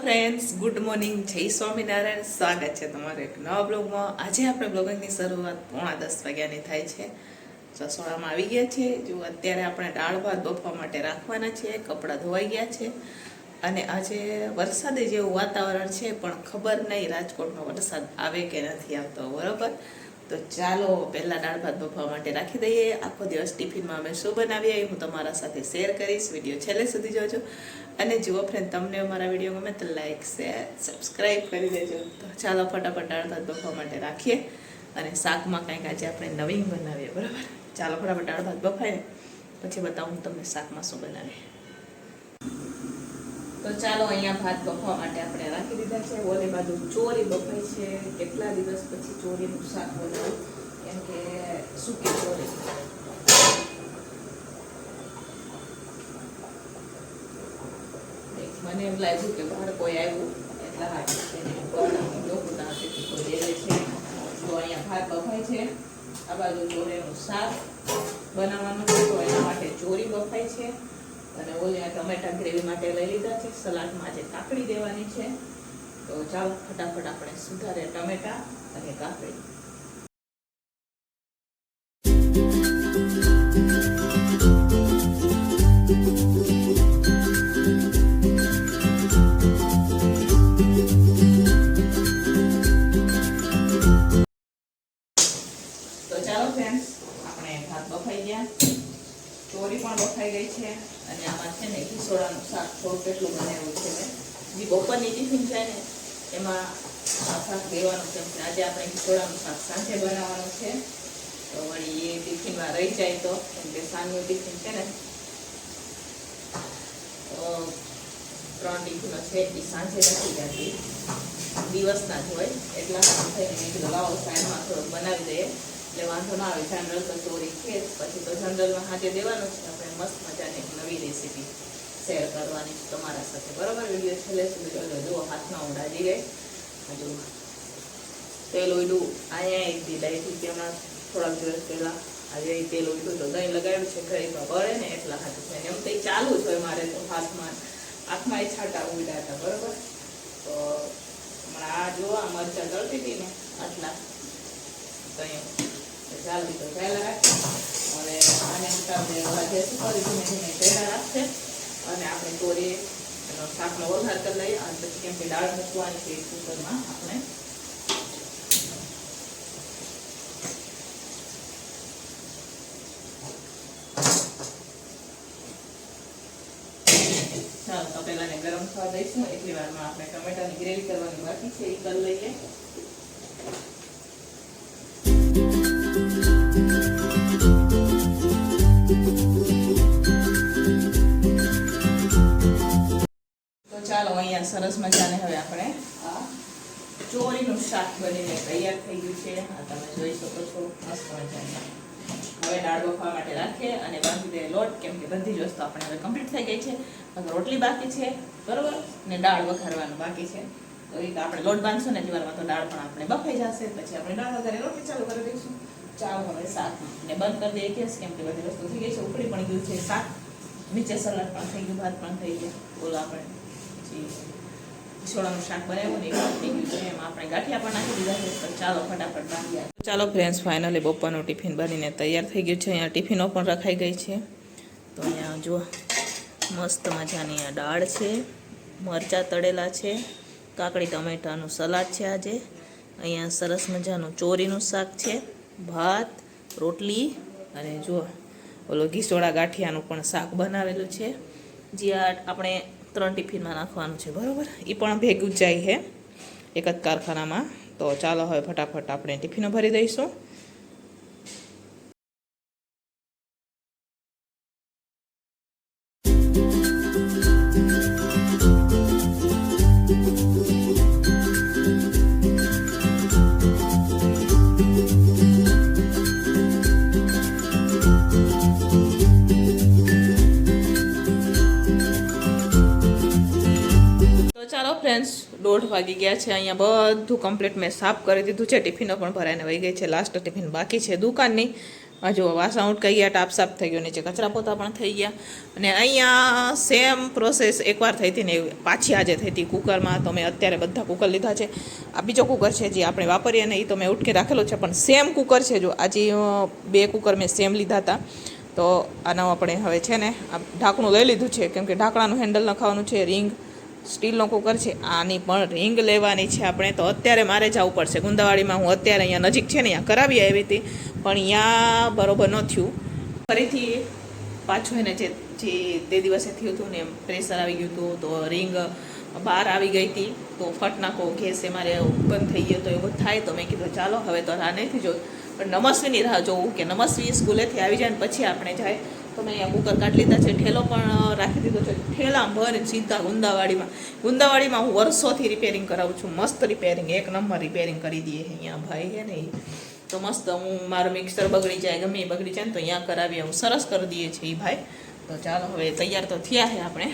Friends good morning જય સ્વામિનારાયણ. સ્વાગત છે તમારું એક નવા બ્લોગમાં. આજે આપણે બ્લોગિંગની શરૂઆત પોણા દસ વાગ્યાની થાય છે. રસોડામાં આવી ગયા છે. જો અત્યારે આપણે દાળ ભાત બફવા માટે રાખવાના છે, કપડાં ધોવાઈ ગયા છે. અને આજે વરસાદે જેવું વાતાવરણ છે, પણ ખબર નહીં રાજકોટનો વરસાદ આવે કે નથી આવતો. બરોબર? તો ચાલો પહેલાં દાળ ભાત બફવા માટે રાખી દઈએ. આખો દિવસ ટિફિનમાં અમે શું બનાવીએ એ હું તમારા સાથે શેર કરીશ. વીડિયો છેલ્લે સુધી જોજો. અને જુઓ ફ્રેન્ડ તમને અમારા વીડિયો ગમે તો લાઈક શેર સબસ્ક્રાઈબ કરી દેજો. તો ચાલો ફટાફટ દાળ ભાત બફવા માટે રાખીએ. અને શાકમાં કંઈક આજે આપણે નવીન બનાવીએ, બરાબર? ચાલો ફટાફટ દાળ ભાત બફાય પછી બતાવું હું તમને શાકમાં શું બનાવીએ. તો ચાલો અહીંયા ભાત બફવા માટે આપણે રાખી દીધા છે. ઓલે બાજુ ચોરી બફાઈ છે. કેટલા દિવસ પછી ચોરીનું શાક બનાવું? કેમ કે સૂકી ચોરી? મને એમ લાગ્યું કે બહાર કોઈ આવ્યું. એટલા તો અહીંયા ભાત બફાય છે, આ બાજુ ચોરીનું શાક બનાવવાનું છે, તો એના માટે ચોરી બફાય છે. અને ઓલી આ ટમેટા ગ્રેવી માટે લઈ લીધા છે. સલાડમાં આજે કાકડી દેવાની છે. તો ચાલો ફટાફટ આપણે સુધારે ટમેટા અને કાકડી. છે ને, એમાં શાક દેવાનું છે. આજે આપણે ખીસોડાનું શાક સાંજે બનાવવાનું છે. તો વળી એ ટિફિનમાં રહી જાય તો, કેમ કે સાંજનું ટિફિન છે ને. તો ત્રણ ટિફિનો છે, એ સાંજે નથી જતી દિવસના જ હોય. એટલા થઈને લાવો સાઈડમાં થોડુંક બનાવી દઈએ. એટલે વાંધો ના આવે જનરલ તો ચોરી છે પછી તો જનરલમાં હાજે દેવાનું છે. આપણે મસ્ત મજાની નવી રેસીપી શેર કરવાની છું તમારા સાથે. બરોબર? વીડિયો છેલ્લે સુધી જોજો જુઓ, હાથમાં ઉડાડી ગઈ હજુ તેલ ઉડ્યું. અહીંયા એક દી ડાયથી તેમાં થોડાક દિવસ પહેલાં આજે તેલ ઉડ્યું તો દહીં લગાવ્યું છે. ઘડીમાં બળે ને એટલા હાથ છે. એમ તો ચાલુ જ હોય મારે તો હાથમાં. હાથમાં એ છાંટા ઉડ્યા હતા. બરોબર? તો હમણાં આ જો આ મરચાં ગળતી હતી ને, આટલા. તો ચાલતી ચાલ તો પહેલાં રાખે. અને આને ઉતારે વાજે શું કરી ધીમે ધીમે પહેલાં રાખશે. અને આપણે ચોરી એનો શાકનો વઘાર કરી લઈએ અને પછી કેમ કે દાળ મૂકવાની છે કુકરમાં આપણે ચાલો તો પહેલા ગરમ થવા દઈશું. એટલી વારમાં આપણે ટમેટાની ગ્રેવી કરવાની બાકી છે, એ કરી લઈએ. સરસ મજાને હવે આપણે ચોરીનું શાક બનીને તૈયાર થઈ ગયું છે. આ તમે જોઈ શકો છો, મસ્ત મજાનું. હવે દાળ બફવા માટે રાખીએ અને બાંધી દે લોટ, કેમ કે બધી જ વસ્તુ આપણે હવે કમ્પ્લીટ થઈ ગઈ છે. રોટલી બાકી છે, બરોબર? ને દાળ વઘારવાનું બાકી છે. તો એ આપણે લોટ બાંધશું ને જીવારમાં તો દાળ પણ આપણે બફાઈ જશે. પછી આપણે દાળ વઘારે રોટલી ચાલુ કરી દઈશું. ચાલો હવે શાક ને બંધ કરી દઈએ. કે કેમ કે બધી વસ્તુ થઈ ગઈ છે ઉકળી પણ ગયું છે શાક. નીચે સલાડ પણ થઈ ગયું, ભાત પણ થઈ ગયું. બોલો આપણે. પછી શાક બનાવ્યું ને આપણે ગાંઠિયા પણ ચાલો ફટાફટ ચાલો ફ્રેન્ડ્સ ફાઇનલી બપોરનું ટિફિન બનીને તૈયાર થઈ ગયું છે. અહીંયા ટિફિનો પણ રખાઈ ગઈ છે. તો અહીંયા જુઓ, મસ્ત મજાની આ દાળ છે. મરચાં તળેલા છે. કાકડી ટમેટાનું સલાડ છે આજે. અહીંયા સરસ મજાનું ચોરીનું શાક છે. ભાત, રોટલી અને જુઓ, ઓલો ઘીસોડા ગાંઠિયાનું પણ શાક બનાવેલું છે. જે આપણે ત્રણ ટિફિનમાં નાખવાનું છે, બરાબર? એ પણ ભેગું જાય છે એક જ કારખાનામાં. તો ચાલો હવે ફટાફટ આપણે ટિફિનો ભરી દઈશું. thank ચાલો ફ્રેન્ડ્સ દોઢ વાગી ગયા છે, અહીંયા બધું કમ્પ્લીટ મેં સાફ કરી દીધું છે, ટિફિનો પણ ભરાઈને વહી ગઈ છે લાસ્ટ ટિફિન બાકી છે દુકાનની હજુ વાસણ ઉટકાઈ ગયા, ટાપ સાફ થઈ ગયો, નીચે કચરા પોતા પણ થઈ ગયા. અને અહીંયા સેમ પ્રોસેસ એકવાર થઈ હતી ને પાછી આજે થઈ હતી કુકરમાં. તો મેં અત્યારે બધા કુકર લીધા છે. આ બીજો કુકર છે જે આપણે વાપરીએ ને એ તો મેં ઉટકી રાખેલો છે, પણ સેમ કુકર છે જો. આજે બે કુકર મેં સેમ લીધા હતા. તો આનો આપણે હવે છે ને, આ ઢાંકણું લઈ લીધું છે, કેમ કે ઢાંકણાનું હેન્ડલ નખાવાનું છે રિંગ સ્ટીલનો કુકર છે. આની પણ રિંગ લેવાની છે આપણે. તો અત્યારે મારે જવું પડશે. ગુંદાવાડીમાં હું અત્યારે અહીંયા નજીક છે ને, અહીંયા કરાવી આવી હતી. પણ અહીંયા બરોબર ન થયું. ફરીથી પાછું એને જે જે તે દિવસે થયું હતું ને, એમ પ્રેશર આવી ગયું હતું. તો રિંગ બહાર આવી ગઈ હતી. તો ફટ નાખો, ગેસ એ મારે બંધ થઈ ગયો તો એવું થાય. તો મેં કીધું, ચાલો, હવે તો રાહ નથી જોયું પણ નમસ્વીની રાહ જોવું કે નમસ્વી સ્કૂલેથી આવી જાય ને, પછી આપણે જાય. તો અહીંયા કુકર કાઢી લીધા છે, ઠેલો પણ રાખી દીધો છે. ઠેલા ભરીને સીધા ગુંદાવાડીમાં. ગુંદાવાડીમાં હું વર્ષોથી રિપેરિંગ કરાવું છું. મસ્ત રિપેરિંગ એક નંબર રિપેરિંગ કરી દઈએ અહીંયા ભાઈ છે ને. તો મસ્ત હું મારું મિક્સર બગડી જાય, ગમે બગડી જાય ને તો અહીંયા કરાવી આવું. સરસ કરી દઈએ છીએ ભાઈ. તો ચાલો હવે તૈયાર તો થયા છે આપણે.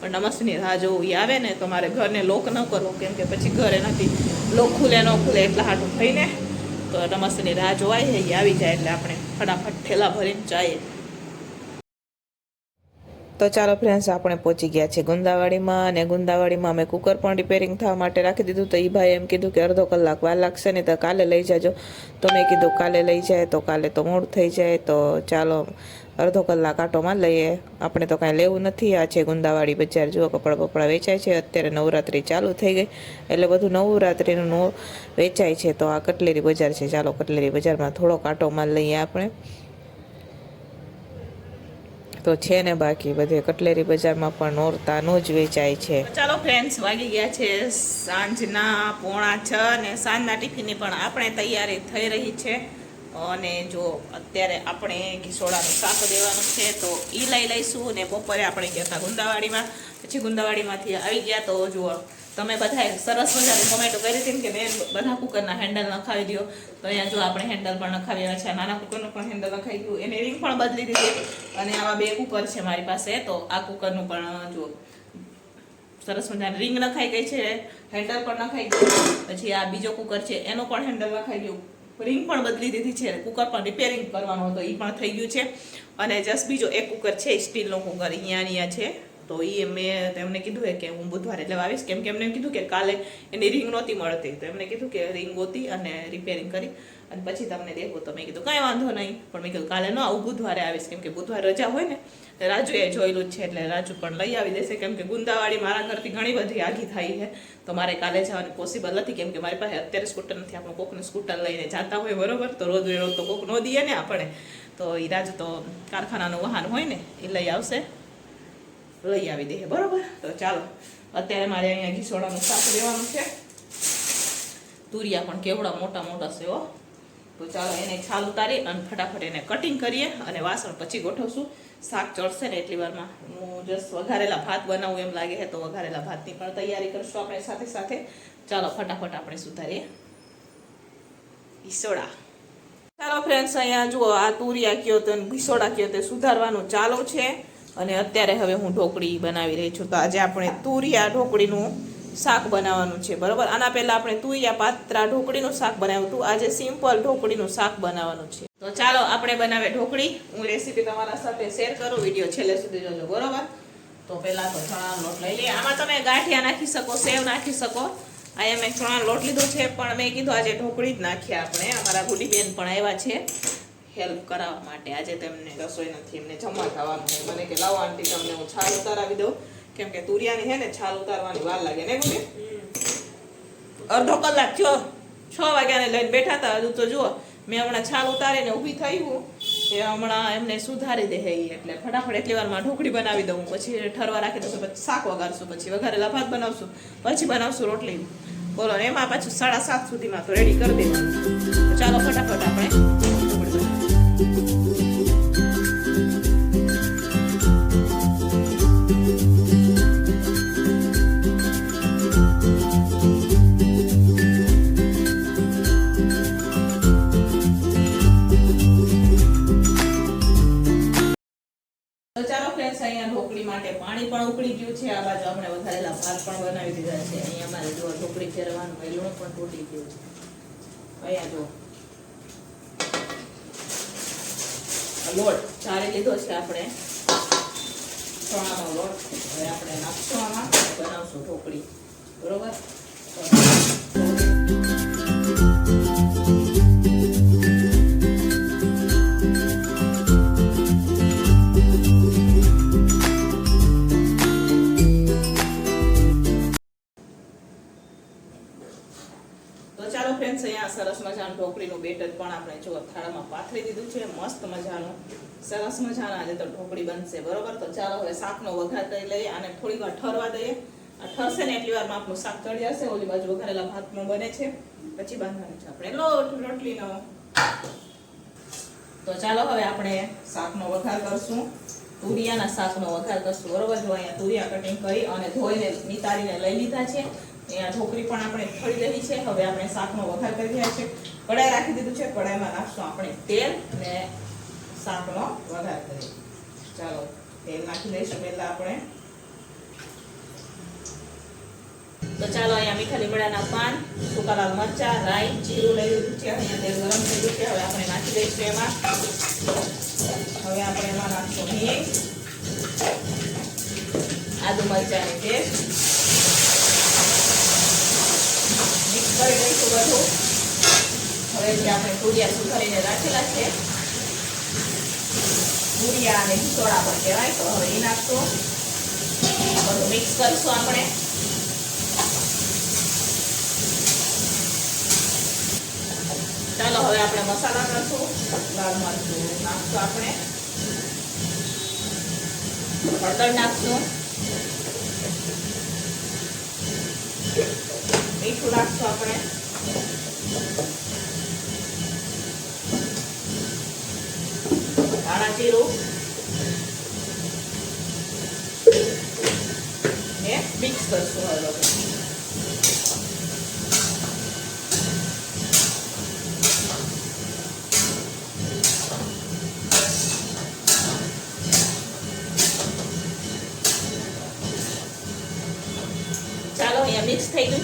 પણ નમસ્તની રાહ જોવું એ આવે ને, તો મારે ઘરને લોક ન કરવો, કેમ કે પછી ઘરે નથી. લોક ખુલે, ન ખુલે એટલા હાટું થઈને. તો નમસ્તની રાહ જોવાય છે એ આવી જાય એટલે આપણે ફટાફટ ઠેલા ભરીને જઈએ તો ચાલો ફ્રેન્ડ્સ આપણે પહોંચી ગયા છે ગુંદાવાડીમાં અને ગુંદાવાડીમાં અમે કુકર પણ રિપેરિંગ થવા માટે રાખી દીધું. તો એ ભાઈ એમ કીધું કે અડધો કલાક વાર લાગશે ને તો કાલે લઈ જાજો. તો મેં કીધું કાલે લઈ જાય, તો કાલે તો મોડું થઈ જાય. તો ચાલો અડધો કલાક આટોમાં લઈએ. આપણે તો કાંઈ લેવું નથી. આ છે ગુંદાવાડી બજાર. જુઓ કપડાં બપડા વેચાય છે. અત્યારે નવરાત્રિ ચાલુ થઈ ગઈ. એટલે બધું નવરાત્રિનું વેચાય છે. તો આ કટલેરી બજાર છે. ચાલો કટલેરી બજારમાં થોડોક આટો માલ લઈએ આપણે. તો છે ને બાકી બધે કટલેરી બજારમાં પણ નોરતાનું જ વેચાય છે. ચાલો ફ્રેન્ડ્સ વાગી ગયા છે સાંજના પોણા છ ને સાંજના ટિફિનની પણ આપણે તૈયારી થઈ રહી છે. અને જો અત્યારે આપણે ઘીસોડાનું શાક દેવાનું છે તો એ લઈ લઈશું ને બપોરે આપણે ગયા હતા ગુંદાવાડીમાં. પછી ગુંદાવાડીમાંથી આવી ગયા તો જુઓ તમે બધાએ સરસ મજાની કોમેન્ટો કરી હતી કે બેન બધા કુકરના હેન્ડલ નખાવી દો તો અહીંયા જો આપણે હેન્ડલ પણ નખાવી આવ્યા છે નાના કુકરનું પણ હેન્ડલ નખાઈ ગયું. એની રિંગ પણ બદલી દીધી અને આવા બે કુકર છે મારી પાસે. તો આ કુકરનું પણ, જુઓ. સરસ મજાની રિંગ નખાઈ ગઈ છે હેન્ડલ પણ નખાઈ ગયું. પછી આ બીજો કુકર છે, એનો પણ હેન્ડલ નખાઈ ગયું. રિંગ પણ બદલી દીધી છે, કુકર પણ રિપેરિંગ કરવાનું હતો એ પણ થઈ ગયું છે. અને જસ્ટ બીજો એક કુકર છે, સ્ટીલનો કુકર અહીંયા અહીંયા છે. તો એ મેં તેમને કીધું કે હું બુધવારે એટલે આવીશ. કેમ કે એમને એમ કીધું કે કાલે એની રિંગ નહોતી મળતી. તો એમને કીધું કે રિંગ ગોતી અને રિપેરિંગ કરી અને પછી તમને દેખો. તો મેં કીધું, કાંઈ વાંધો નહીં. પણ મેં કીધું, કાલે ન આવું, બુધવારે આવીશ. કેમ કે બુધવારે રજા હોય ને રાજુએ જોયેલું જ છે એટલે રાજુ પણ લઈ આવી દેશે. કેમ કે ગુંદાવાડી મારા ઘરથી ઘણી બધી આઘી થાય છે. તો મારે કાલે જવાની પોસિબલ નથી. કેમ કે મારી પાસે અત્યારે સ્કૂટર નથી. આપણે કોકનું સ્કૂટર લઈને જતા હોય બરોબર, તો રોજ રોજ તો કોક નો દઈએ ને આપણે. તો એ રાજુ તો કારખાનાનું વાહન હોય ને એ લઈ આવશે. લઈ આવી દે બરોબર? તો ચાલો, અત્યારે મારે અહીંયા ઘીસોડાનું શાક લેવાનું છે. તુરિયા પણ કેવડા મોટા મોટા છે તો ચાલો, એને છાલ ઉતારી અને ફટાફટ એને કટિંગ કરીએ અને વાસણ પછી ગોઠવશું. શાક ચડશે ને એટલી વારમાં. હું જસ્ટ વઘારેલા ભાત બનાવું એમ લાગે છે તો વઘારેલા ભાતની પણ તૈયારી કરશું આપણે સાથે સાથે. ચાલો, ફટાફટ આપણે સુધારીએ. ઘીસોડા. ચાલો ફ્રેન્ડ્સ અહીંયા જુઓ, આ તુરિયા કયો તો ઘીસોડા કયો તે સુધારવાનું ચાલુ છે. અને અત્યારે હવે હું ઢોકળી બનાવી રહી છું. તો આજે આપણે તુરિયા ઢોકળીનું શાક બનાવવાનું છે, બરોબર? આના પહેલાં આપણે તુરિયા પાત્રા ઢોકળીનું શાક બનાવ્યું હતું. આજે સિમ્પલ ઢોકળીનું શાક બનાવવાનું છે. તો ચાલો, આપણે બનાવે ઢોકળી. હું રેસીપી તમારા સાથે શેર કરું, વીડિયો છેલ્લે સુધી જોજો, બરોબર? તો પહેલા તો ચણાનો લોટ લઈ લઈએ. આમાં તમે ગાંઠિયા નાખી શકો, સેવ નાખી શકો. અહીંયા મેં ચણાનો લોટ લીધો છે, પણ મેં કીધું આજે ઢોકળી જ નાખીએ આપણે. અમારા ગુડીબેન પણ આવ્યા છે. હેલ્પ કરાવવા માટે. આજે તેમને રસોઈ નથી એમને જમવા થવાનું છે. મને કે લાવો આંટી તમને હું છાલ ઉતારાવી દઉં. કેમ કે તુરિયાની છે ને છાલ ઉતારવાની વાર લાગે ને ગુડી અડધો કલાક થયો છ વાગ્યાને લઈને બેઠા હતા. હજુ તો જુઓ મેં હમણાં છાલ ઉતારીને ઊભી થઈ હું. એ હમણાં એમને સુધારી દે એટલે. ફટાફટ એટલી વારમાં ઢોકળી બનાવી દઉં. પછી ઠરવા રાખી દઉં પછી શાક વગાડશું પછી વઘારેલા ભાત બનાવશું. પછી બનાવશું રોટલી. બોલો એમાં પાછું સાડા સાત સુધીમાં તો રેડી કરી દેવાનું. ચાલો ફટાફટ આપણે ઢોકળી માટે પાણી પણ ઉકળી ગયું છે. આ બાજુ આપણે વધારેલા ભાત પણ બનાવી દીધા છે. અહીંયા અમારે જો ઢોકળી ફેરવાનું હોય, લૂણ પણ તૂટી ગયું છે. અહીંયા જો લોટ ચાળી લીધો છે આપણે. ચણાનો લોટ. હવે આપણે નાખશું બનાવશું ઢોકળી. બરોબર? આપણે જો થાળામાં પાથરી દીધું છે, મસ્ત મજાનું, સરસ મજાના આજે તો ઢોકળી બનશે. બરોબર? તો ચાલો હવે શાકનો વઘાર કરી લઈએ અને થોડી વાર ઠરવા દઈએ. ઠરશે ને એટલી વારમાં આપણું શાક ચડી જશે, ઓલી બાજુ વઘારેલા ભાતમાં બને છે. પછી બાંધવાનું છે આપણે. લોટ, રોટલીનો. તો ચાલો હવે આપણે શાકનો વઘાર કરશું. તુરિયાના શાકનો વઘાર કરશું. બરોબર? જો અહીંયા તુરિયા કટિંગ કરી અને ધોઈને નિતારીને લઈ લીધા છે. અહીંયા ઢોકરી પણ આપણે ફળી રહી છે. હવે આપણે શાકનો વઘાર કરી રહ્યા છે. કડાઈ રાખી દીધું છે. કડાઈમાં નાખશું આપણે તેલ અને શાકનો વઘાર કરીએ ચાલો, તેલ નાખી દઈશું પહેલા આપણે. તો ચાલો, અહીંયા મીઠા લીમડાના પાન સૂકા લાલ મરચા, રાઈ, જીરું લઈ લીધું છે. અહીંયા તેલ ગરમ થઈ ગયું છે. હવે આપણે નાખી દઈશું એમાં. હવે આપણે એમાં નાખશું હિંગ, આદુ મરચાની પેસ્ટ. કરી દઈશું બધું. હવે જે આપણે તુરિયા સુધારીને રાખેલા છે. તુરિયા અને હિસોડા પણ કહેવાય. તો હવે એ નાખશો. બધું મિક્સ કરીશું આપણે. ચાલો, હવે આપણે મસાલા કરશું લાલ મરચું નાખશું આપણે. હળદર નાખશું. મીઠું નાખશું આપણે. ધાણા જીરું.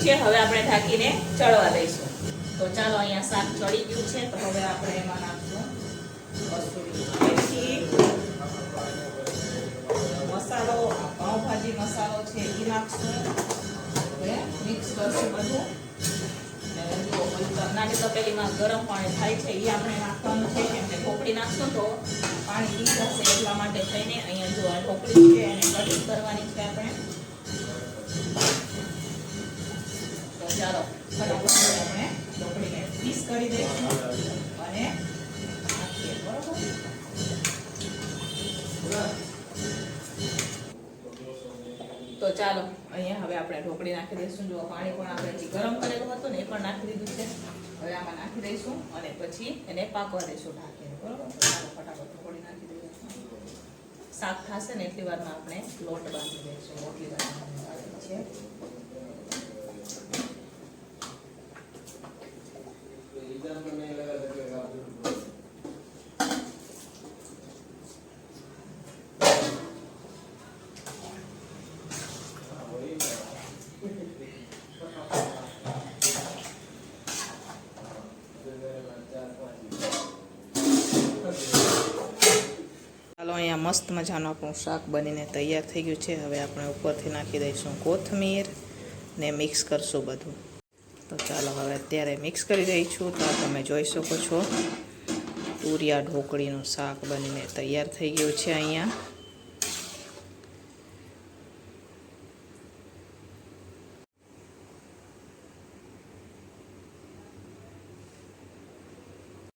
છે, હવે આપણે ઢાંકીને ચડવા દઈશું. તો ચાલો અહીંયા શાક ચડી ગયું છે, તો હવે આપણે એમાં નાખશું કસૂરી મસાલો. પાઉંભાજી મસાલો છે એ નાખશું. હવે મિક્સ કરશું બધું. નાની તપેલીમાં ગરમ પાણી થાય છે એ આપણે નાખવાનું છે, કેમ કે ઢોકળી નાખશું તો પાણી પી જશે એટલા માટે થઈને અહીંયા જો આ ઢોકળી છે, એને કટિંગ કરવાની છે આપણે. ચાલો. ફટાફટ આપણે ઢોકળીને પીસ કરી દઈશું. અને તો ચાલો, અહીંયા હવે આપણે ઢોકળી નાખી દઈશું. જો પાણી પણ આપણે જે ગરમ કરેલું હતું ને, એ પણ નાખી દીધું છે. હવે આમાં નાખી દઈશું અને પછી એને પાકવા દઈશું ઢાંકીને, બરોબર? ફટાફટ ઢોકળી નાખી દઈશું શાક થશે ને, એટલી વારમાં આપણે લોટ બાંધી દઈશું, રોટલી બનાવવાની છે ચાલો અહીંયા મસ્ત મજાનું આપણું શાક બનીને તૈયાર થઈ ગયું છે. હવે આપણે ઉપરથી નાખી દઈશું કોથમીર ને મિક્સ કરશું બધું. તો ચાલો હવે અત્યારે મિક્સ કરી રહી છું. તો તમે જોઈ શકો છો. તુરિયા ઢોકળીનું શાક બનીને તૈયાર થઈ ગયું છે અહીંયા.